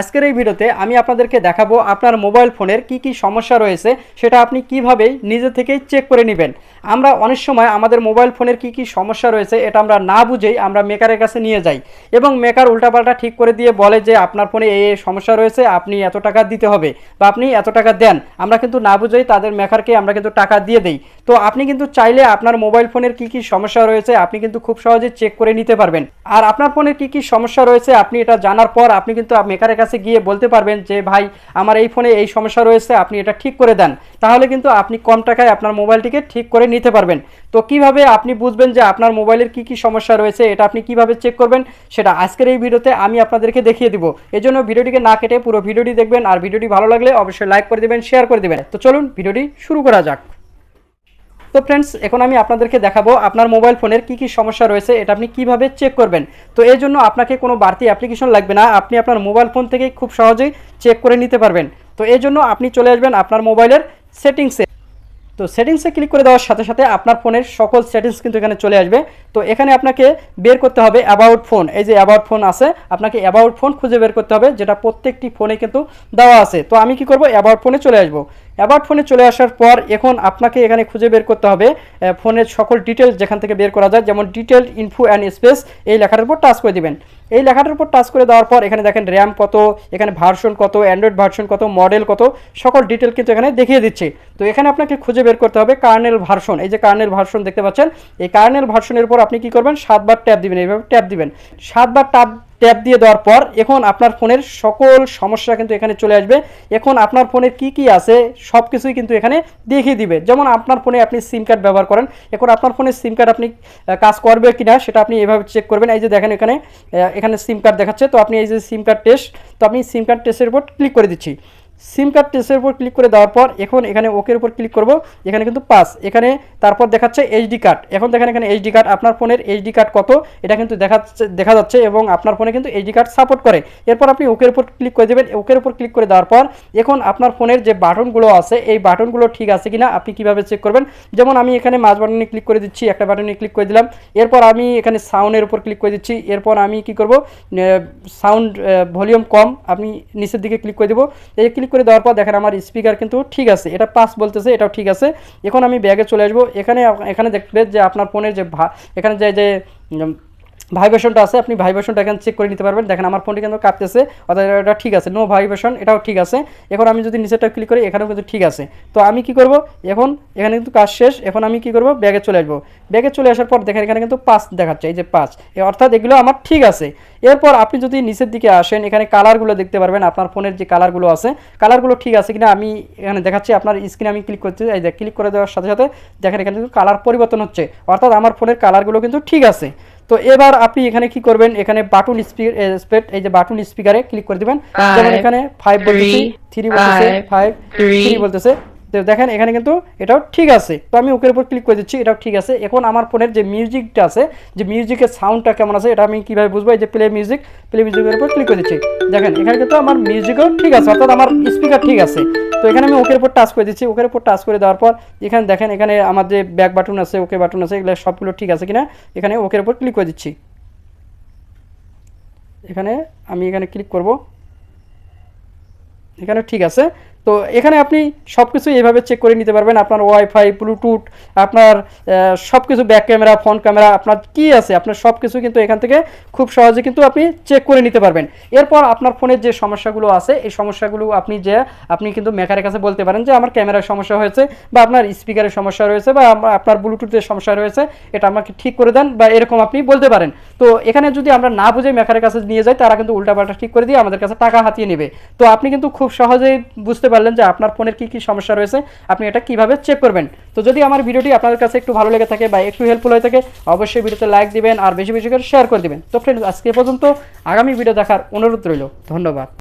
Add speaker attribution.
Speaker 1: আজকের এই ভিডিওতে আমি আপনাদেরকে দেখাবো আপনার মোবাইল ফোনের কি কি সমস্যা রয়েছে, সেটা আপনি কীভাবে নিজে থেকেই চেক করে নেবেন। আমরা অনেক সময় আমাদের মোবাইল ফোনের কি কি সমস্যা রয়েছে এটা আমরা না বুঝেই আমরা মেকারের কাছে নিয়ে যাই। এবং মেকার উল্টাপাল্টা ঠিক করে দিয়ে বলে যে আপনার ফোনে এই সমস্যা রয়েছে, আপনি এত টাকা দিতে হবে বা আপনি এত টাকা দেন। আমরা কিন্তু না বুঝেই তাদের মেকারকে আমরা কিন্তু টাকা দিয়ে দেই। তো আপনি কিন্তু চাইলে আপনার মোবাইল ফোনের কি কি সমস্যা রয়েছে আপনি কিন্তু খুব সহজে চেক করে নিতে পারবেন। আর আপনার ফোনের কি কি সমস্যা রয়েছে আপনি এটা জানার পর আপনি কিন্তু মেকারের কাছে গিয়ে বলতে পারবেন যে, ভাই, আমার এই ফোনে এই সমস্যা রয়েছে, আপনি এটা ঠিক করে দেন। তাহলে কিন্তু আপনি কম টাকায় আপনার মোবাইলটিকে ঠিক করে নিতে পারবেন। তো কীভাবে আপনি বুঝবেন যে আপনার মোবাইলের কি কি সমস্যা রয়েছে, এটা আপনি কীভাবে চেক করবেন, সেটা আজকের এই ভিডিওতে আমি আপনাদেরকে দেখিয়ে দিব। এজন্য ভিডিওটিকে না কেটে পুরো ভিডিওটি দেখবেন, আর ভিডিওটি ভালো লাগলে অবশ্যই লাইক করে দেবেন শেয়ার করে দেবেন। তো চলুন ভিডিওটি শুরু করা যাক। তো ফ্রেন্ডস এখন আমি আপনাদেরকে দেখাবো আপনার মোবাইল ফোনের কি কি সমস্যা রয়েছে, এটা আপনি কীভাবে চেক করবেন। তো এই জন্য আপনাকে কোনো বাড়তি অ্যাপ্লিকেশন লাগবে না, আপনি আপনার মোবাইল ফোন থেকে খুব সহজেই চেক করে নিতে পারবেন। তো এই জন্য আপনি চলে আসবেন আপনার মোবাইলের সেটিংসে তো সেটিংসে ক্লিক করে দেওয়ার সাথে সাথে আপনার ফোনের সকল সেটিংস কিন্তু এখানে চলে আসবে। তো এখানে আপনাকে বের করতে হবে অ্যাবাউট ফোন এই যে অ্যাবাউট ফোন আছে, আপনাকে অ্যাবাউট ফোন খুঁজে বের করতে হবে, যেটা প্রত্যেকটি ফোনে কিন্তু দেওয়া আছে। তো আমি কি করব? অ্যাবাউট ফোনে চলে আসব। অ্যাবাউট ফোনে চলে আসার পর এখন আপনাকে এখানে খুঁজে বের করতে হবে ফোনের সকল ডিটেলস যেখান থেকে বের করা যায়, যেমন ডিটেল ইনফো অ্যান্ড স্পেস এই লেখাটার উপর টাচ করে দিবেন। এই লেখাটার উপর টাচ করে দেওয়ার পর এখানে দেখেন র্যাম কত, এখানে ভার্সন কত অ্যান্ড্রয়েড ভার্সন কত মডেল কত, সকল ডিটেল কিন্তু এখানে দেখিয়ে দিচ্ছে। তো এখানে আপনাকে খুঁজে বের করতে হবে কার্নেল ভার্সন। এই যে কার্নেল ভার্সন দেখতে পাচ্ছেন, এই কার্নেল ভার্সনের উপর আপনি কি করবেন? সাতবার ট্যাপ দিবেন, এইভাবে ট্যাপ দিবেন। সাতবার ট্যাপ ট্যাপ দিয়ে দেওয়ার পর এখন আপনার ফোনের সকল সমস্যা কিন্তু এখানে চলে আসবে। এখন আপনার ফোনের কি কি আছে সব কিছুই কিন্তু এখানে দেখিয়ে দিবে। যেমন আপনার ফোনে আপনি সিম কার্ড ব্যবহার করেন, এখন আপনার ফোনের সিম কার্ড আপনি কাজ করবে কিনা সেটা আপনি এভাবে চেক করবেন। এই যে দেখেন এখানে এখানে সিম কার্ড দেখাচ্ছে। তো আপনি এই যে সিম কার্ড টেস্ট তো আপনি সিম কার্ড টেস্টের উপর ক্লিক করে দিচ্ছি। সিম কার্ড টেস্টের উপর ক্লিক করে দেওয়ার পর এখন এখানে ওকের উপর ক্লিক করব। এখানে কিন্তু পাস এখানে তারপর দেখাচ্ছে এইচডি কার্ড এখন দেখেন এখানে এইচডি কার্ড আপনার ফোনের এইচডি কার্ড কত, এটা কিন্তু দেখাচ্ছে দেখা যাচ্ছে এবং আপনার ফোনে কিন্তু এইচডি কার্ড সাপোর্ট করে। এরপর আপনি ওকের উপর ক্লিক করে দেবেন। ওকের উপর ক্লিক করে দেওয়ার পর এখন আপনার ফোনের যে বাটনগুলো আছে, এই বাটনগুলো ঠিক আছে কিনা আপনি কীভাবে চেক করবেন? যেমন আমি এখানে মাঝ বাটনে ক্লিক করে দিচ্ছি, একটা বাটনে ক্লিক করে দিলাম। এরপর আমি এখানে সাউন্ডের উপর ক্লিক করে দিচ্ছি। এরপর আমি কি করব? সাউন্ড ভলিউম কম আমি নিচের দিকে ক্লিক করে দেবো। এই ক্লিক করে দেওয়ার পর দেখেন আমার স্পিকার কিন্তু ঠিক আছে, এটা পাস বলতেছে, এটাও ঠিক আছে। এখন আমি ব্যাগে চলে আসব। এখানে এখানে দেখবে যে আপনার ফোনের যে এখানে যে যে ভাইব্রেশনটা আছে, আপনি ভাইব্রেশনটা এখানে চেক করে নিতে পারবেন। দেখেন, আমার ফোনটি কিন্তু কাঁপতেছে, অর্থাৎ এটা ঠিক আছে নো ভাইব্রেশন, এটাও ঠিক আছে। এখন আমি যদি নিচেরটা ক্লিক করি, এখানেও কিন্তু ঠিক আছে। তো আমি কি করব? এখন এখানে কিন্তু কাজ শেষ, এখন আমি কি করব? ব্যাগে চলে আসব। ব্যাগে চলে আসার পর দেখেন, এখানে কিন্তু পাঁচ দেখাচ্ছে, এই যে পাঁচ। অর্থাৎ এগুলো আমার ঠিক আছে। এরপর আপনি যদি নিচের দিকে আসেন, এখানে কালারগুলো দেখতে পারবেন, আপনার ফোনের যে কালারগুলো আছে। কালারগুলো ঠিক আছে কিনা আমি এখানে দেখাচ্ছি, আপনার স্ক্রিনে আমি ক্লিক করছি এই যে ক্লিক করে দেওয়ার সাথে সাথে দেখেন, এখানে কিন্তু কালার পরিবর্তন হচ্ছে। অর্থাৎ আমার ফোনের কালারগুলো কিন্তু ঠিক আছে। তো এবার আপনি এখানে কি করবেন? এখানে বাটন স্পেড এই যে বাটন স্পিকারে ক্লিক করে দিবেন। যেমন এখানে ফাইভ বলতেছি
Speaker 2: three,
Speaker 1: থ্রি বলতেছে
Speaker 2: five,
Speaker 1: ফাইভ থ্রি বলতেছে। তো দেখেন এখানে কিন্তু এটাও ঠিক আছে। তো আমি ওকের উপর ক্লিক করে দিচ্ছি এটাও ঠিক আছে। এখন আমার ফোনের যে মিউজিকটা আছে যে মিউজিকের সাউন্ডটা কেমন আছে এটা আমি কীভাবে বুঝব? এই যে প্লে মিউজিক প্লে মিউজিকের উপর ক্লিক করে দিচ্ছি। দেখেন এখানে কিন্তু আমার মিউজিকও ঠিক আছে অর্থাৎ আমার স্পিকার ঠিক আছে। তো এখানে আমি ওকের উপর টাচ করে দিচ্ছি, ওকের উপর টাচ করে দেওয়ার পর এখানে দেখেন, এখানে আমার যে ব্যাক বাটন আছে ওকে বাটন আছে, এগুলো সবগুলো ঠিক আছে কিনা? এখানে ওকের উপর ক্লিক করে দিচ্ছি। এখানে আমি এখানে ক্লিক করব। এখানে ঠিক আছে। তো এখানে আপনি সব কিছু এইভাবে চেক করে নিতে পারবেন। আপনার ওয়াইফাই ব্লুটুথ আপনার সব কিছু ব্যাক ক্যামেরা ফ্রন্ট ক্যামেরা আপনার কি আছে, আপনার সব কিছু কিন্তু এখান থেকে খুব সহজে কিন্তু আপনি চেক করে নিতে পারবেন। এরপর আপনার ফোনের যে সমস্যাগুলো আছে, এই সমস্যাগুলো আপনি যে, আপনি কিন্তু মেকারের কাছে বলতে পারেন যে, আমার ক্যামেরার সমস্যা হয়েছে বা আপনার স্পিকারের সমস্যা রয়েছে বা আপনার ব্লুটুথের সমস্যা রয়েছে, এটা আমাকে ঠিক করে দেন বা এরকম আপনি বলতে পারেন। তো এখানে যদি আমরা না বুঝে মেকারের কাছে নিয়ে যাই, তারা কিন্তু উল্টাপাল্টা ঠিক করে দিয়ে আমাদের কাছে টাকা হাতিয়ে নেবে। তো আপনি কিন্তু খুব সহজেই বুঝতে পারলেন যে আপনার ফোনের কি কি সমস্যা রয়েছে, আপনি এটা কীভাবে চেক করবেন। তো যদি আমার ভিডিওটি আপনার কাছে একটু ভালো লেগে থাকে বা একটু হেল্পফুল হয়ে থাকে, অবশ্যই ভিডিওতে লাইক দিবেন আর বেশি বেশি করে শেয়ার করে দিবেন। তো ফ্রেন্ডস আজকে পর্যন্ত আগামী ভিডিও দেখার অনুরোধ রইল। ধন্যবাদ।